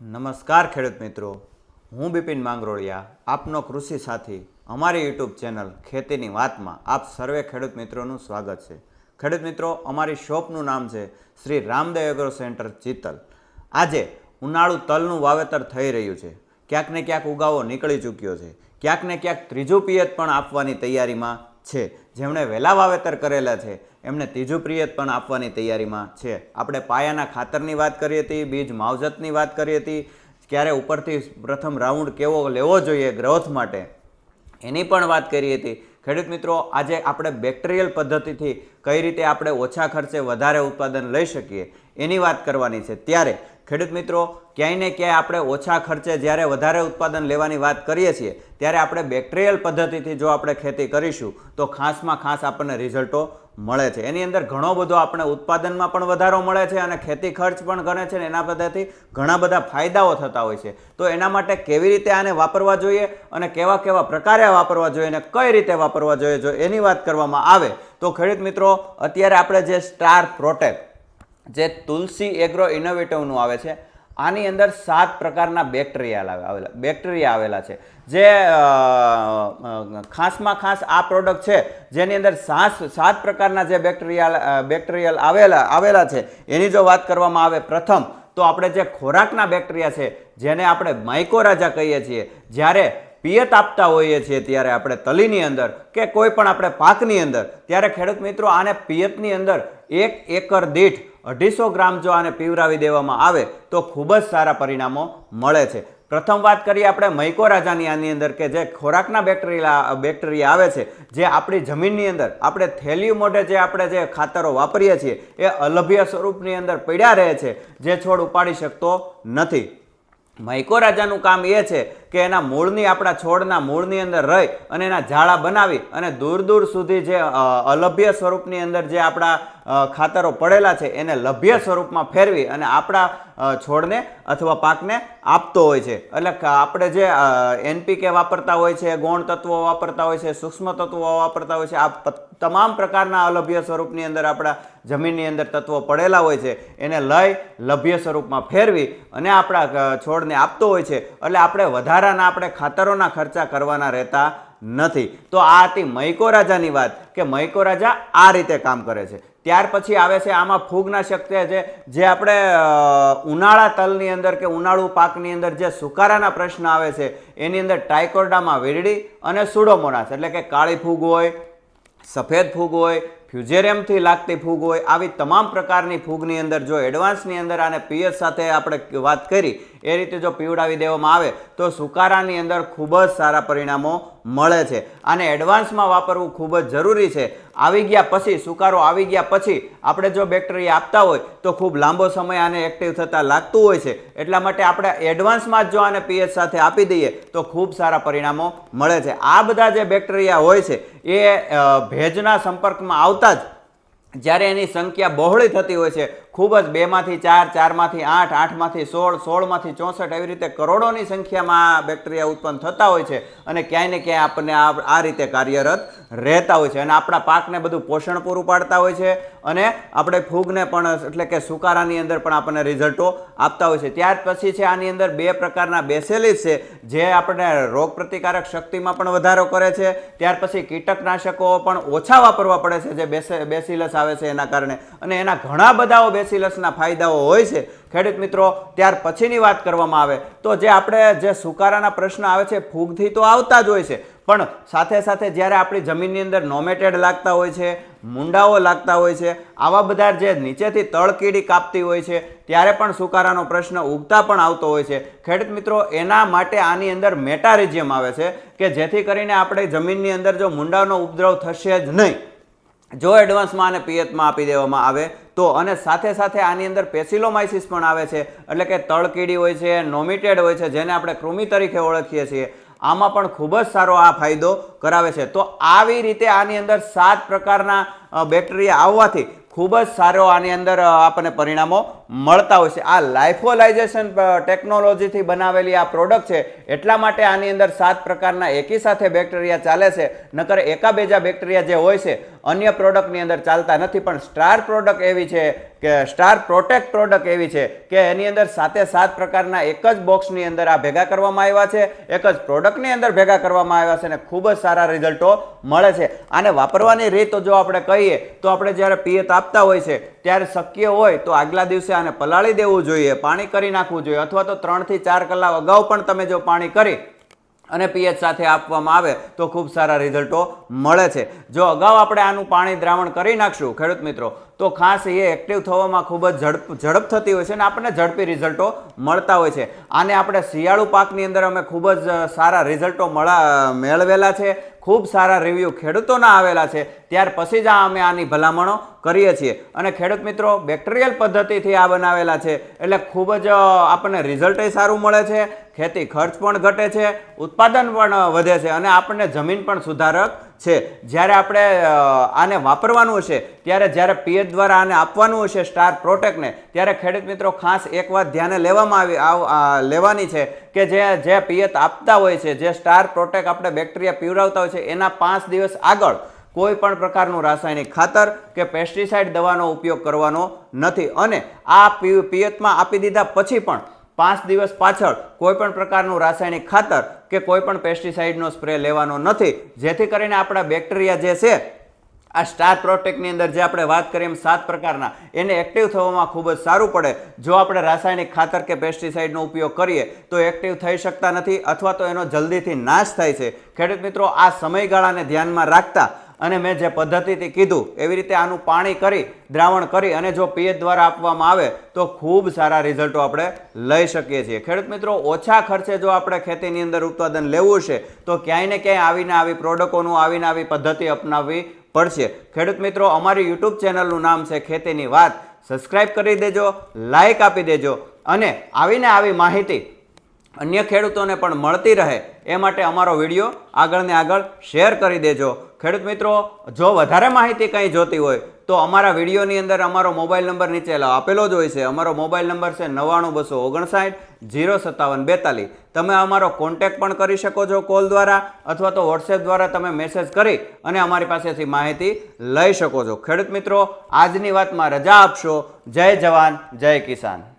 નમસ્કાર ખેડૂત મિત્રો. હું બિપિન માંગરોળિયા, આપનો કૃષિ સાથી. અમારી યુટ્યુબ ચેનલ ખેતીની વાતમાં આપ સર્વે ખેડૂત મિત્રોનું સ્વાગત છે. ખેડૂત મિત્રો, અમારી શોપનું નામ છે શ્રી રામદેવ એગ્રો સેન્ટર ચિત્તલ. આજે ઉનાળુ તલનું વાવેતર થઈ રહ્યું છે. ક્યાંક ને ક્યાંક ઉગાવો નીકળી ચૂક્યો છે. ક્યાંક ને ક્યાંક ત્રીજું પિયત પણ આપવાની તૈયારીમાં છે. જેમણે વહેલા વાવેતર કરેલા છે, એમને ત્રીજું પ્રિયત પણ આપવાની તૈયારીમાં છે. આપણે પાયાના ખાતરની વાત કરી હતી, બીજ માવજતની વાત કરી હતી. ક્યારે ઉપરથી પ્રથમ રાઉન્ડ કેવો લેવો જોઈએ ગ્રોથ માટે? એની પણ વાત કરી હતી. ખેડૂત મિત્રો, આજે આપણે બેક્ટેરિયલ પદ્ધતિથી કઈ રીતે આપણે ઓછા ખર્ચે વધારે ઉત્પાદન લઈ શકીએ, એની વાત કરવાની છે. ત્યારે ખેડૂત મિત્રો, ક્યાંય ને ક્યાંય આપણે ઓછા ખર્ચે જ્યારે વધારે ઉત્પાદન લેવાની વાત કરીએ છીએ, ત્યારે આપણે બેક્ટેરિયલ પદ્ધતિથી જો આપણે ખેતી કરીશું, તો ખાસમાં ખાસ આપણને રિઝલ્ટો મળે છે. એની અંદર ઘણો બધો આપણે ઉત્પાદનમાં પણ વધારો મળે છે અને ખેતી ખર્ચ પણ ગણે છે ને એના બધાથી ઘણા બધા ફાયદાઓ થતા હોય છે. તો એના માટે કેવી રીતે આને વાપરવા જોઈએ અને કેવા કેવા પ્રકારે વાપરવા જોઈએ અને કઈ રીતે વાપરવા જોઈએ જો એની વાત કરવામાં આવે, તો ખેડૂત મિત્રો, અત્યારે આપણે જે સ્ટાર પ્રોટેક્ટ જે તુલસી એગ્રો ઇનોવેટિવનું આવે છે, આની અંદર સાત પ્રકારના બેક્ટેરિયા આવેલા બેક્ટેરિયા આવેલા છે. જે ખાસમાં ખાસ આ પ્રોડક્ટ છે, જેની અંદર સાત સાત પ્રકારના જે બેક્ટેરિયા બેક્ટેરિયલ આવેલા આવેલા છે. એની જો વાત કરવામાં આવે પ્રથમ, તો આપણે જે ખોરાકના બેક્ટેરિયા છે, જેને આપણે માઇકોરાજા કહીએ છીએ, જ્યારે પિયત આપતા હોઈએ છીએ, ત્યારે આપણે તલીની અંદર કે કોઈ પણ આપણે પાકની અંદર, ત્યારે ખેડૂત મિત્રો આને પિયતની અંદર એક એકર દીઠ અઢીસો ગ્રામ જો આને પીવરાવી દેવામાં આવે, તો ખૂબ જ સારા પરિણામો મળે છે. પ્રથમ વાત કરીએ આપણે મૈકોરાજાની આની અંદર કે જે ખોરાકના બેક્ટેરિયા બેક્ટેરિયા આવે છે, જે આપણી જમીનની અંદર, આપણે થેલી મોઢે જે આપણે જે ખાતરો વાપરીએ છીએ, એ અલભ્ય સ્વરૂપની અંદર પડ્યા રહે છે, જે છોડ ઉપાડી શકતો નથી. મૈકોરાજાનું કામ એ છે કે એના મૂળની આપણા છોડના મૂળની અંદર રહી અને એના ઝાડા બનાવી અને દૂર દૂર સુધી જે અલભ્ય સ્વરૂપની અંદર જે આપણા ખાતરો પડેલા છે, એને લભ્ય સ્વરૂપમાં ફેરવી અને આપણા છોડને અથવા પાકને આપતો હોય છે. એટલે આપણે જે એનપીકે વાપરતા હોય છે ગૌણ તત્વો વાપરતા હોય છે સૂક્ષ્મ તત્વો વાપરતા હોય છે, આ તમામ પ્રકારના અલભ્ય સ્વરૂપની અંદર આપણા જમીનની અંદર તત્વો પડેલા હોય છે, એને લઈ લભ્ય સ્વરૂપમાં ફેરવી અને આપણા છોડને આપતો હોય છે. એટલે આપણે વધારાના આપણે ખાતરોના ખર્ચા કરવાના રહેતા નથી. તો આ હતી મૈકો રાજાની વાત કે મૈકોરાજા આ રીતે કામ કરે છે. ત્યાર પછી આવે છે આમાં ફૂગનાશક છે જે આપણે ઉનાળા તલની અંદર કે ઉનાળુ પાકની અંદર જે સુકારાના પ્રશ્ન આવે છે, એની અંદર ટાઇકોર્ડામાં વીરડી અને સુડોમોનાસ એટલે કે કાળી ફૂગ હોય, સફેદ ફૂગ હોય ફ્યુઝેરિયમથી લાગતી ફૂગ હોય, આવી તમામ પ્રકારની ફૂગની અંદર જો એડવાન્સની અંદર આને પીએચ સાથે આપણે વાત કરી એ રીતે જો પીવડાવી દેવામાં આવે, તો સુકારાની અંદર ખૂબ જ સારા પરિણામો મળે છે. અને એડવાન્સમાં વાપરવું ખૂબ જ જરૂરી છે. આવી ગયા પછી, સુકારો આવી ગયા પછી આપણે જો બેક્ટેરિયા આપતા હોય, તો ખૂબ લાંબો સમય આને એક્ટિવ થતાં લાગતું હોય છે. એટલા માટે આપણે એડવાન્સમાં જ જો આને પીએચ સાથે આપી દઈએ, તો ખૂબ સારા પરિણામો મળે છે. આ બધા જે બેક્ટેરિયા હોય છે, એ ભેજના સંપર્કમાં આવતા જ જ્યારે એની સંખ્યા બહોળી થતી હોય છે ખૂબ જ બેમાંથી ચાર, ચારમાંથી આઠ, આઠમાંથી સોળ, સોળમાંથી ચોસઠ એવી રીતે કરોડોની સંખ્યામાં બેક્ટેરિયા ઉત્પન્ન થતા હોય છે અને ક્યાંય ને ક્યાંય આપણને આ રીતે કાર્યરત રહેતા હોય છે. અને આપણા પાકને બધું પોષણ પૂરું પાડતા હોય છે અને આપણે ફૂગને પણ એટલે કે સુકારાની અંદર પણ આપણને રિઝલ્ટો આપતા હોય છે. ત્યાર પછી છે આની અંદર બે પ્રકારના બેસેલીસ છે, જે આપણે રોગ પ્રતિકારક શક્તિમાં પણ વધારો કરે છે. ત્યાર પછી કીટકનાશકો પણ ઓછા વાપરવા પડે છે, જે બેસે બેસિલસ આવે છે એના કારણે. અને એના ઘણા બધા બેસિલસના ફાયદાઓ હોય છે. ખેડૂત મિત્રો, ત્યાર પછીની વાત કરવામાં આવે. તો જે આપણે જે સુકારાના પ્રશ્ન આવે છે, ફૂગથી તો આવતા જ હોય છે. પણ સાથે સાથે જ્યારે આપણી જમીનની અંદર નોમેટેડ લાગતા હોય છે, મુંડાઓ લાગતા હોય છે, આવા બધા જે નીચેથી તળકીડી કાપતી હોય છે, ત્યારે પણ સુકારાનો પ્રશ્ન ઉગતા પણ આવતો હોય છે. ખેડૂત મિત્રો, એના માટે આની અંદર મેટારિઝિયમ આવે છે કે જેથી કરીને આપણે જમીનની અંદર જો મુંડાનો ઉપદ્રવ થશે જ નહીં, જો એડવાન્સમાં આને પિયતમાં આપી દેવામાં આવે તો અને સાથે સાથે આની અંદર પેસિલોમાઇસિસ પણ આવે છે. એટલે કે તળકીડી હોય છે, નોમિટેડ હોય છે, જેને આપણે કૃમિ તરીકે ઓળખીએ છીએ. આમાં પણ ખૂબ જ સારો આ ફાયદો કરાવે છે. તો આવી રીતે આની અંદર સાત પ્રકારના બેક્ટેરિયા આવવાથી ખૂબ જ સારો આની અંદર આપણને પરિણામો મળતા હોય છે. આ લાઇફોલાઇઝેશન ટેકનોલોજીથી બનાવેલી આ પ્રોડક્ટ છે. એટલા માટે આની અંદર સાત પ્રકારના એકી સાથે બેક્ટેરિયા ચાલે છે. નકર એકાબેજા બેક્ટેરિયા જે હોય છે અન્ય પ્રોડક્ટની અંદર ચાલતા નથી, પણ સ્ટાર પ્રોડક્ટ એવી છે કે સ્ટાર પ્રોટેક્ટ પ્રોડક્ટ એવી છે કે એની અંદર સાતે સાત પ્રકારના એક જ બોક્સની અંદર આ ભેગા કરવામાં આવ્યા છે, એક જ પ્રોડક્ટની અંદર ભેગા કરવામાં આવ્યા છે અને ખૂબ જ સારા રિઝલ્ટો મળે છે. આને વાપરવાની રીત જો આપણે કહીએ, તો આપણે જ્યારે પિયત આપતા હોય છે, ત્યારે શક્ય હોય તો આગલા દિવસે આને પલાળી દેવું જોઈએ, પાણી કરી નાખવું જોઈએ, અથવા તો ત્રણથી ચાર કલાક અગાઉ પણ તમે જો પાણી કરી અને પીએચ સાથે આપવામાં આવે તો ખૂબ સારા રિઝલ્ટો મળે છે. જો અગાઉ આપણે આનું પાણી દ્રાવણ કરી નાખશું, ખેડૂત મિત્રો, તો ખાસ એ એક્ટિવ થવામાં ખૂબ જ ઝડપ ઝડપ થતી હોય છે અને આપણને ઝડપી રિઝલ્ટો મળતા હોય છે. આને આપણે શિયાળુ પાકની અંદર અમે ખૂબ જ સારા રિઝલ્ટો મળા મેળવેલા છે. ખૂબ સારા રિવ્યૂ ખેડૂતોના આવેલા છે. ત્યાર પછી જ અમે આની ભલામણો કરીએ છીએ. અને ખેડૂત મિત્રો બેક્ટેરિયલ પદ્ધતિથી આ બનાવેલા છે. એટલે ખૂબ જ આપણને રિઝલ્ટય સારું મળે છે. ખેતી ખર્ચ પણ ઘટે છે. ઉત્પાદન પણ વધે છે. અને આપણને જમીન પણ સુધારક છે. જ્યારે આપણે આને વાપરવાનું હશે ત્યારે જ્યારે પીએચ દ્વારા આને આપવાનું હશે સ્ટાર પ્રોટેક્ટને ત્યારે ખેડૂત મિત્રો ખાસ એક વાત ધ્યાને લેવામાં આવી લેવાની છે કે જે જે પિયત આપતા હોય છે, જે સ્ટાર પ્રોટેક્ટ આપણે બેક્ટેરિયા પીવડાવતા હોય છે, એના પાંચ દિવસ આગળ કોઈ પણ પ્રકારનું રાસાયણિક ખાતર કે પેસ્ટિસાઇડ દવાનો ઉપયોગ કરવાનો નથી. અને આ પિયતમાં આપી દીધા પછી પણ પાંચ દિવસ પાછળ કોઈ પણ પ્રકારનું રાસાયણિક ખાતર કે કોઈ પણ પેસ્ટિસાઇડનો સ્પ્રે લેવાનો નથી. જેથી કરીને આપણા બેક્ટેરિયા જે છે, આ સ્ટાર પ્રોટેક્ટની અંદર જે આપણે વાત કરીએ એમ સાત પ્રકારના, એને એક્ટિવ થવામાં ખૂબ જ સારું પડે. જો આપણે રાસાયણિક ખાતર કે પેસ્ટિસાઇડનો ઉપયોગ કરીએ, તો એક્ટિવ થઈ શકતા નથી અથવા તો એનો જલ્દીથી નાશ થાય છે. ખેડૂત મિત્રો, આ સમયગાળાને ધ્યાનમાં રાખતા અને મેં જે પદ્ધતિથી કીધું, એવી રીતે આનું પાણી કરી, દ્રાવણ કરી અને જો પીએચ દ્વારા આપવામાં આવે, તો ખૂબ સારા રિઝલ્ટો આપણે લઈ શકીએ છીએ. ખેડૂત મિત્રો, ઓછા ખર્ચે જો આપણે ખેતીની અંદર ઉત્પાદન લેવું છે, તો ક્યાંય ને ક્યાંય આવીને આવી પ્રોડક્ટોનું, આવીને આવી પદ્ધતિ અપનાવવી પડશે. ખેડૂત મિત્રો, અમારી યુટ્યુબ ચેનલનું નામ છે ખેતીની વાત. સબસ્ક્રાઇબ કરી દેજો લાઈક આપી દેજો અને આવીને આવી માહિતી અન્ય ખેડૂતોને પણ મળતી રહે, એ માટે અમારો વીડિયો આગળ ને આગળ શેર કરી દેજો. ખેડૂત મિત્રો, જો વધારે માહિતી કંઈ જોતી હોય, તો અમારા વિડીયોની અંદર અમારો મોબાઈલ નંબર નીચે આપેલો જ હોય છે. અમારો મોબાઈલ નંબર છે નવ્વાણું બસો ઓગણસાઠ જીરો સત્તાવન બેતાલીસ. તમે અમારો કોન્ટેક્ટ પણ કરી શકો છો કોલ દ્વારા અથવા તો વોટ્સએપ દ્વારા તમે મેસેજ કરી અને અમારી પાસેથી માહિતી લઈ શકો છો. ખેડૂત મિત્રો, આજની વાતમાં રજા આપશો. જય જવાન, જય કિસાન.